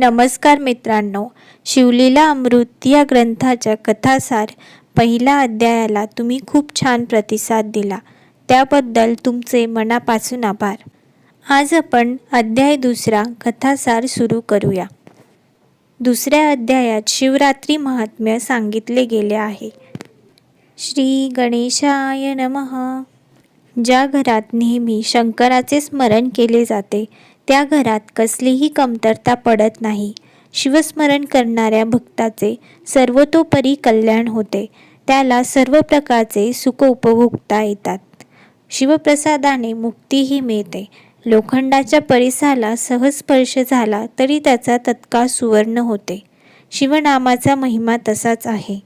नमस्कार मित्रांनो शिवलीला अमृत या ग्रंथाच्या कथासार पहिल्या अध्यायाला तुम्ही खूप छान प्रतिसाद दिला. त्याबद्दल तुमचे मनापासून आभार. आज आपण अध्याय दुसरा कथासार सुरू करूया. दुसऱ्या अध्यायात शिवरात्री महात्म्य सांगितले गेले आहे. श्री गणेशाय नमः. ज्या घरात नेहमी शंकराचे स्मरण केले जाते त्या घरात कसलीही कमतरता पडत नाही. शिवस्मरण करणाऱ्या भक्ताचे सर्वतोपरी कल्याण होते. त्याला सर्व प्रकारचे सुख उपभोगता येतात. शिवप्रसादाने मुक्तीही मिळते. लोखंडाच्या परिसाला सहज स्पर्श झाला तरी त्याचा तत्काळ सुवर्ण होते. शिवनामाचा महिमा तसाच आहे.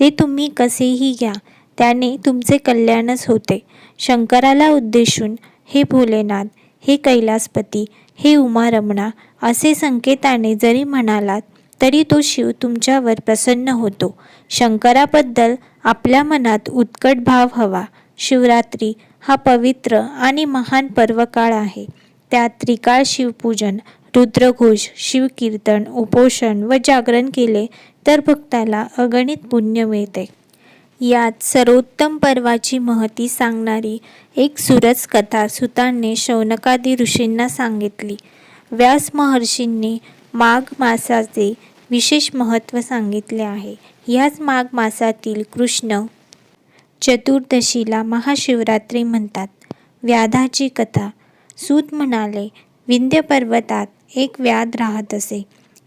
ते तुम्ही कसेही घ्या त्याने तुमचे कल्याणच होते. शंकराला उद्देशून हे भोलेनाथ हे कैलासपती हे उमारमणा असे संकेताने जरी म्हणालात तरी तो शिव तुमच्यावर प्रसन्न होतो. शंकराबद्दल आपल्या मनात उत्कट भाव हवा. शिवरात्री हा पवित्र आणि महान पर्वकाळ आहे. त्यात त्रिकाळ शिवपूजन रुद्रघोष शिवकीर्तन उपोषण व जागरण केले तर भक्ताला अगणित पुण्य मिळते. यात सर्वोत्तम पर्वाची महती सांगणारी एक सुरस कथा सुतांनी शौनकादी ऋषींना सांगितली. व्यास महर्षींनी माघ मासाचे विशेष महत्त्व सांगितले आहे. ह्याच माघ मासातील कृष्ण चतुर्दशीला महाशिवरात्री म्हणतात. व्याधाची कथा. सूत म्हणाले विंध्य पर्वतात एक व्याध राहत असे.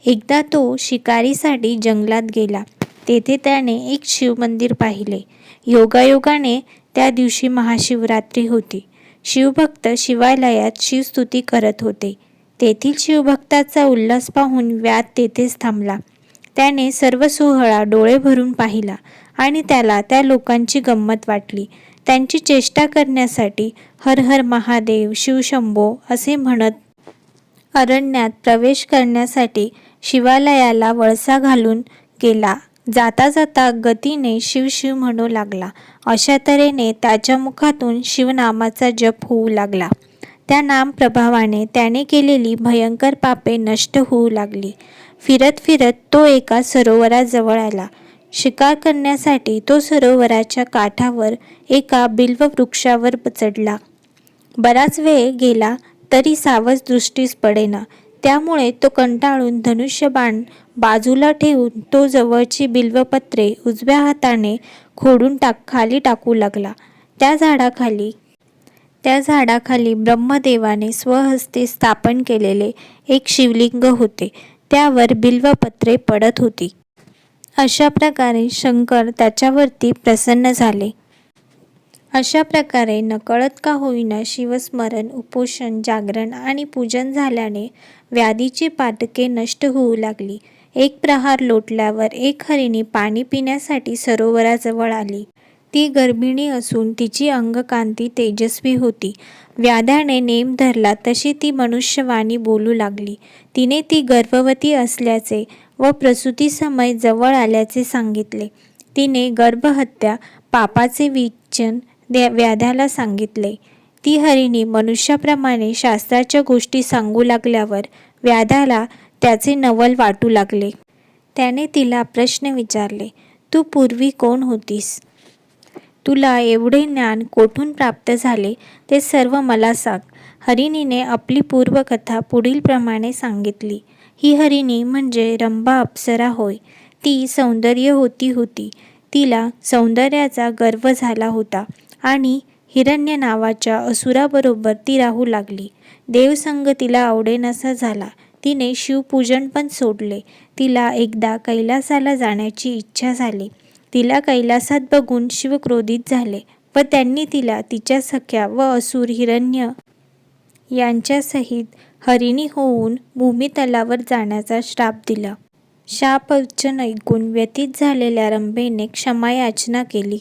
एकदा तो शिकारीसाठी जंगलात गेला. तेथे त्याने एक शिवमंदिर पाहिले. योगायोगाने त्या दिवशी महाशिवरात्री होती. शिवभक्त शिवालयात शिवस्तुती करत होते. तेथील शिवभक्ताचा उल्हास पाहून व्याध तेथेच थांबला. त्याने सर्व सोहळा डोळे भरून पाहिला आणि त्याला त्या लोकांची गंमत वाटली. त्यांची चेष्टा करण्यासाठी हर हर महादेव शिवशंभो असे म्हणत अरण्यात प्रवेश करण्यासाठी शिवालयाला वळसा घालून गेला. जाता जाता गतीने शिव शिव म्हणू लागला. अशा तऱ्हेने त्याच्या मुखातून शिवनामाचा जप होऊ लागला. त्या नाम प्रभावाने त्याने केलेली भयंकर पापे नष्ट होऊ लागली. फिरत फिरत तो एका सरोवराजवळ आला. शिकार करण्यासाठी तो सरोवराच्या काठावर एका बिल्व वृक्षावर चढला बराच वेळ गेला तरी सावज दृष्टीस पडेना. त्यामुळे तो कंटाळून धनुष्यबाण बाजूला ठेवून तो जवळची बिल्वपत्रे उजव्या हाताने खोडून टाक खाली टाकू लागला. त्या झाडाखाली त्या झाडाखाली ब्रह्मदेवाने स्वहस्ते स्थापन केलेले एक शिवलिंग होते. त्यावर बिल्वपत्रे पडत होती. अशा प्रकारे शंकर त्याच्यावरती प्रसन्न झाले. अशा प्रकारे नकळत का होईना शिवस्मरण उपोषण जागरण आणि पूजन झाल्याने व्याधीची पाटके नष्ट होऊ लागली. एक प्रहार लोटल्यावर एक हरिणी पाणी पिण्यासाठी सरोवराजवळ आली. ती गर्भिणी असून तिची अंगकांती तेजस्वी होती. व्याध्याने नेम धरला तशी ती मनुष्यवाणी बोलू लागली. तिने ती गर्भवती असल्याचे व प्रसूतीसमय जवळ आल्याचे सांगितले. तिने गर्भहत्या पापाचे विचन व्याध्याला सांगितले. ती हरिणी मनुष्याप्रमाणे शास्त्राच्या गोष्टी सांगू लागल्यावर व्याधाला त्याचे नवल वाटू लागले. त्याने तिला प्रश्न विचारले तू पूर्वी कोण होतीस? तुला एवढे ज्ञान कोठून प्राप्त झाले ते सर्व मला सांग. हरिणीने आपली पूर्वकथा पुढीलप्रमाणे सांगितली. ही हरिणी म्हणजे रंभा अप्सरा होय. ती सौंदर्य होती होती. तिला सौंदर्याचा गर्व झाला होता आणि हिरण्य नावाच्या असुराबरोबर ती राहू लागली. देवसंग तिला आवडेनासा झाला. तिने शिवपूजन पण सोडले. तिला एकदा कैलासाला जाण्याची इच्छा झाली. तिला कैलासात बघून शिव क्रोधित झाले व त्यांनी तिला तिच्या सख्या व असुर हिरण्य यांच्यासहित हरिणी होऊन भूमितलावर जाण्याचा श्राप दिला. शापवचन ऐकून व्यतीत झालेल्या रंभेने क्षमायाचना केली.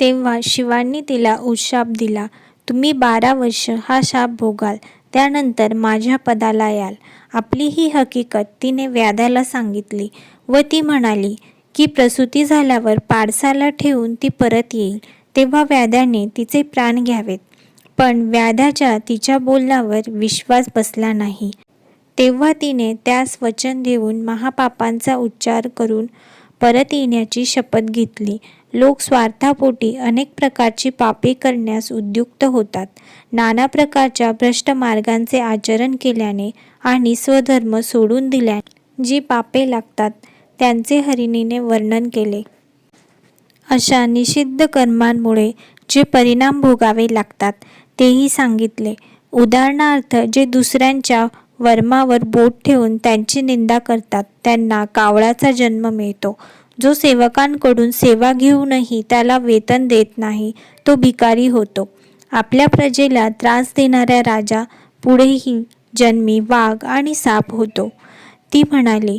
तेव्हा शिवांनी तिला उशाप दिला तुम्ही बारा वर्ष हा शाप भोगाल त्यानंतर माझ्या पदाला याल. आपली ही हकीकत तिने व्याधाला सांगितली व ती म्हणाली की प्रसूती झाल्यावर पाडसाला ठेवून ती परत येईल तेव्हा व्याधाने तिचे प्राण घ्यावेत. पण व्याधाच्या तिच्या बोलण्यावर विश्वास बसला नाही. तेव्हा तिने त्यास वचन देऊन महापापांचा उच्चार करून परत येण्याची शपथ घेतली. लोक स्वार्थापोटी अनेक प्रकारची पापे करण्यास उद्युक्त होतात. नाना प्रकारच्या भ्रष्ट मार्गांचे आचरण केल्याने आणि स्वधर्म सोडून दिल्याने जी पापे लागतात त्यांचे हरिणीने वर्णन केले. अशा निषिद्ध कर्मांमुळे जे परिणाम भोगावे लागतात तेही सांगितले. उदाहरणार्थ जे दुसऱ्यांच्या वर्मावर बोट ठेवून त्यांची निंदा करतात त्यांना कावळाचा जन्म मिळतो. जो सेवकांकडून सेवा घेऊनही त्याला वेतन देत नाही तो भिकारी होतो. आपल्या प्रजेला त्रास देणाऱ्या राजा पुढेही जन्मी वाघ आणि साप होतो. ती म्हणाली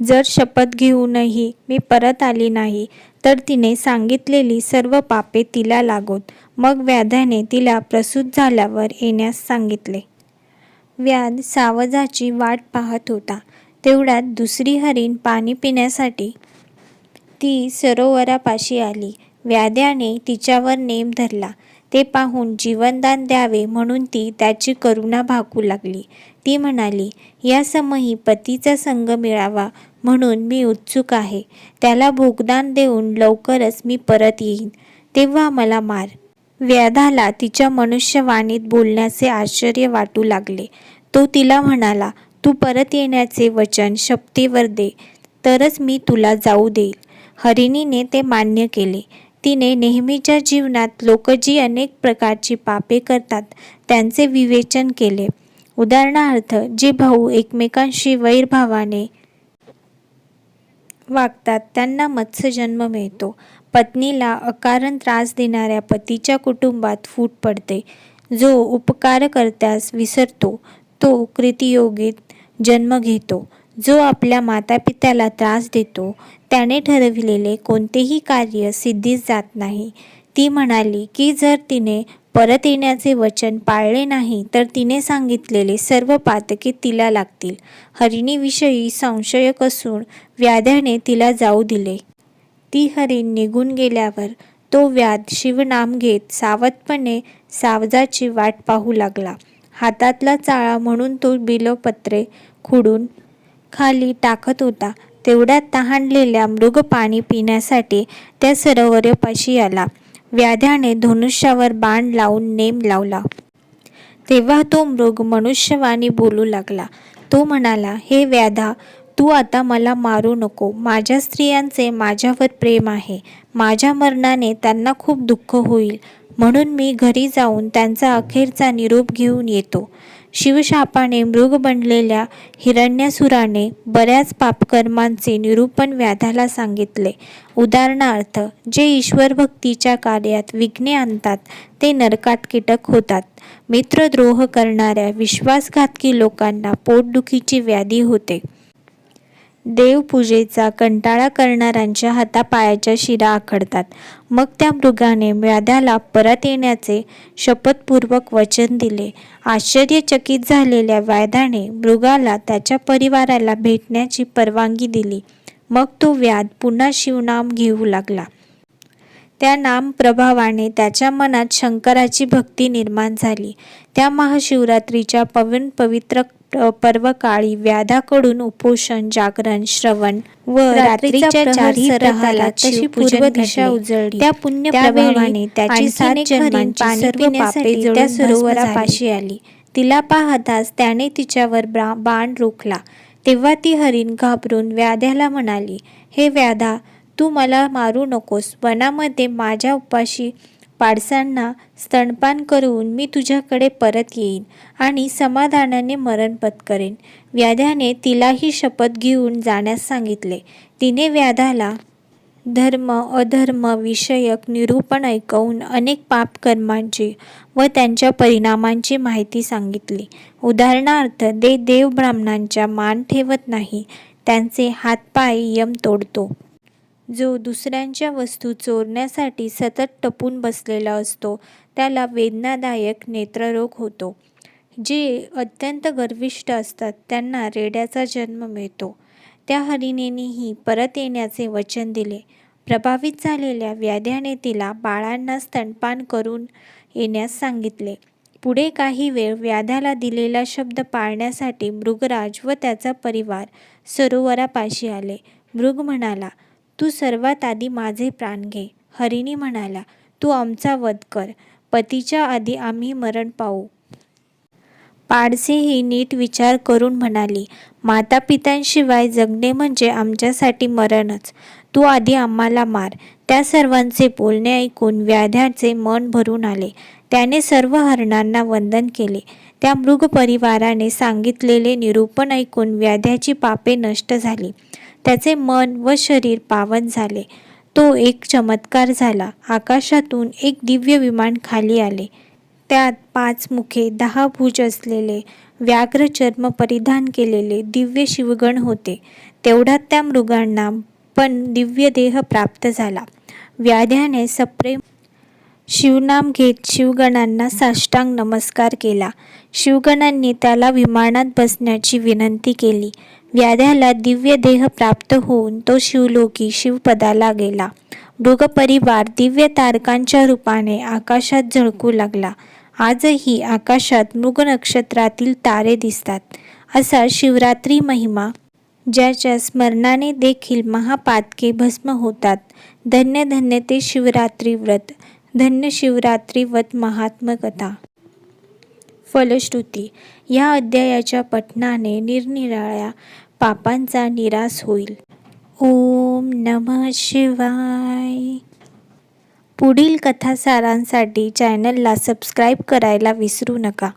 जर शपथ घेऊनही मी परत आली नाही तर तिने सांगितलेली सर्व पापे तिला लागोत मग व्याधाने तिला प्रसूत झाल्यावर येण्यास सांगितले. व्याध सावजाची वाट पाहत होता. तेवढ्यात दुसरी हरीण पाणी पिण्यासाठी ती सरोवरापाशी आली. व्याध्याने तिच्यावर नेम धरला. ते पाहून जीवनदान द्यावे म्हणून ती त्याची करुणा भाकू लागली. ती म्हणाली या समयी पतीचा संग मिळावा म्हणून मी उत्सुक आहे. त्याला भोगदान देऊन लवकरच मी परत येईन. तेव्हा मला मार. व्याधाला तिच्या मनुष्यवाणीत बोलण्याचे आश्चर्य वाटू लागले. तो तिला म्हणाला तू परत येण्याचे वचन शपथेवर दे. तरच मी तुला जाऊ देईल. हरिणीने ते मान्य केले. तिने नेहमीच्या जीवनात लोक जी अनेक प्रकारची पापे करतात त्यांचे विवेचन केले. उदाहरणार्थ जे भाऊ एकमेकांशी वैरभावाने वागतात त्यांना मत्स्यजन्म मिळतो. पत्नीला अकारण त्रास देणाऱ्या पतीच्या कुटुंबात फूट पडते. जो उपकारकर्त्यास विसरतो तो कृतियोगीत जन्म घेतो. जो आपल्या मातापित्याला त्रास देतो त्याने ठरविलेले कोणतेही कार्य सिद्धीस जात नाही. ती म्हणाली की जर तिने परत येण्याचे वचन पाळले नाही तर तिने सांगितलेले सर्व पातके तिला लागतील. हरिणीविषयी संशयक असून व्याध्याने तिला जाऊ दिले. ती हरिण निघून गेल्यावर तो व्याध शिवनाम घेत सावधपणे सावजाची वाट पाहू लागला. हातातला चाळा म्हणून तो बिलोपत्रे खुडून खाली टाकत होता. तेवढ्यात तहानलेल्या मृग पाणी पिण्यासाठी त्या सरोवरापाशी आला. व्याध्याने धनुष्यावर बाण लावून नेम लावला. तेव्हा तो मृग मनुष्यवाणी बोलू लागला. तो म्हणाला हे व्याधा तू आता मला मारू नको. माझ्या स्त्रियांचे माझ्यावर प्रेम आहे. माझ्या मरणाने त्यांना खूप दुःख होईल. म्हणून मी घरी जाऊन त्यांचा अखेरचा निरोप घेऊन येतो. शिवशापाने मृग बनलेल्या हिरण्यासुराने बऱ्याच पापकर्मांचे निरूपण व्याधाला सांगितले. उदाहरणार्थ जे ईश्वरभक्तीच्या कार्यात विघ्ने आणतात ते नरकात कीटक होतात. मित्रद्रोह करणाऱ्या विश्वासघातकी लोकांना पोटदुखीची व्याधी होते. देवपूजेचा कंटाळा करणाऱ्यांच्या हातापायाच्या शिरा आखडतात. मग त्या मृगाने व्याध्याला परत येण्याचे शपथपूर्वक वचन दिले. आश्चर्यचकित झालेल्या व्याध्याने मृगाला त्याच्या परिवाराला भेटण्याची परवानगी दिली. मग तो व्याध पुन्हा शिवनाम घेऊ लागला. त्या नाम प्रभावाने त्याच्या मनात शंकराची भक्ती निर्माण झाली. त्या महाशिवरात्रीच्या पवन पवित्र पर्वकाळी व्याधाकडून उपोषण जागरण श्रवण व रात्रीच्या चारही प्रहारात तशी पूर्व दिशा उजळली? त्या पुण्य प्रभावाने त्याची सात जन्मांची सर्व पापे त्या सरोवरापाशी आली. तिला पाहताच त्याने तिच्यावर बाण रोखला. तेव्हा ती हरिण घाबरून व्याध्याला म्हणाली हे व्याधा तू मला मारू नकोस. वनामध्ये माझ्या उपाशी पाडसांना स्तनपान करून मी तुझ्याकडे परत येईन आणि समाधानाने मरण पत्करेन. व्याध्याने तिलाही शपथ घेऊन जाण्यास सांगितले. तिने व्याधाला धर्म अधर्म विषयक निरूपण ऐकवून अनेक पापकर्मांची व त्यांच्या परिणामांची माहिती सांगितली. उदाहरणार्थ दे देव ब्राह्मणांच्या मान ठेवत नाही. त्यांचे हातपाय यम तोडतो. जो दुसऱ्यांच्या वस्तू चोरण्यासाठी सतत टपून बसलेला असतो त्याला वेदनादायक नेत्ररोग होतो. जे अत्यंत गर्विष्ट असतात त्यांना रेड्याचा जन्म मिळतो. त्या हरिणेनेही परत येण्याचे वचन दिले. प्रभावित झालेल्या व्याध्याने तिला बाळांना स्तनपान करून येण्यास सांगितले. पुढे काही वेळ व्याध्याला दिलेला शब्द पाळण्यासाठी मृगराज व त्याचा परिवार सरोवरापाशी आले. मृग म्हणाला तू सर्वात आधी माझे प्राण घे. हरिणी म्हणाला तू आमचा वध कर. पतीच्या आधी आम्ही मरण पाहू पाडसे ही नीट विचार करून म्हणाली मातापित्यांशिवाय जगणे म्हणजे आमच्यासाठी मरणच. तू आधी आम्हाला मार. त्या सर्वांचे बोलणे ऐकून व्याध्याचे मन भरून आले. त्याने सर्व हरणांना वंदन केले. त्या मृग परिवाराने सांगितलेले निरूपण ऐकून व्याध्याची पापे नष्ट झाली. त्याचे मन व शरीर पावन झाले. तो एक चमत्कार झाला. आकाशातून एक दिव्य विमान खाली आले. त्यात पाच मुखे दहा भुज असलेले व्याघ्र चर्म परिधान केलेले दिव्य शिवगण होते. तेवढ्यात त्या मृगांना पण दिव्य देह प्राप्त झाला. व्याध्याने सप्रेम शिवनाम घेत शिवगणांना साष्टांग नमस्कार केला. शिवगणांनी त्याला विमानात बसण्याची विनंती केली. व्याध्याला दिव्य देह प्राप्त होऊन तो शिवलोकी शिवपदाला गेला मृगपरिवार दिव्य तारकांच्या रूपाने आकाशात झळकू लागला. आजही आकाशात मृग नक्षत्रातील तारे दिसतात. असा शिवरात्री महिमा ज्याच्या स्मरणाने देखील महापातके भस्म होतात. धन्य धन्य ते शिवरात्री व्रत. धन्य शिवरात्री व्रत महात्म कथा. फलश्रुती. या अध्यायाच्या पठणाने निरनिराळ्या पापांचा निराश होईल. ओम नम शिवाय. पुढील कथासारांसाठी चॅनलला सबस्क्राईब करायला विसरू नका.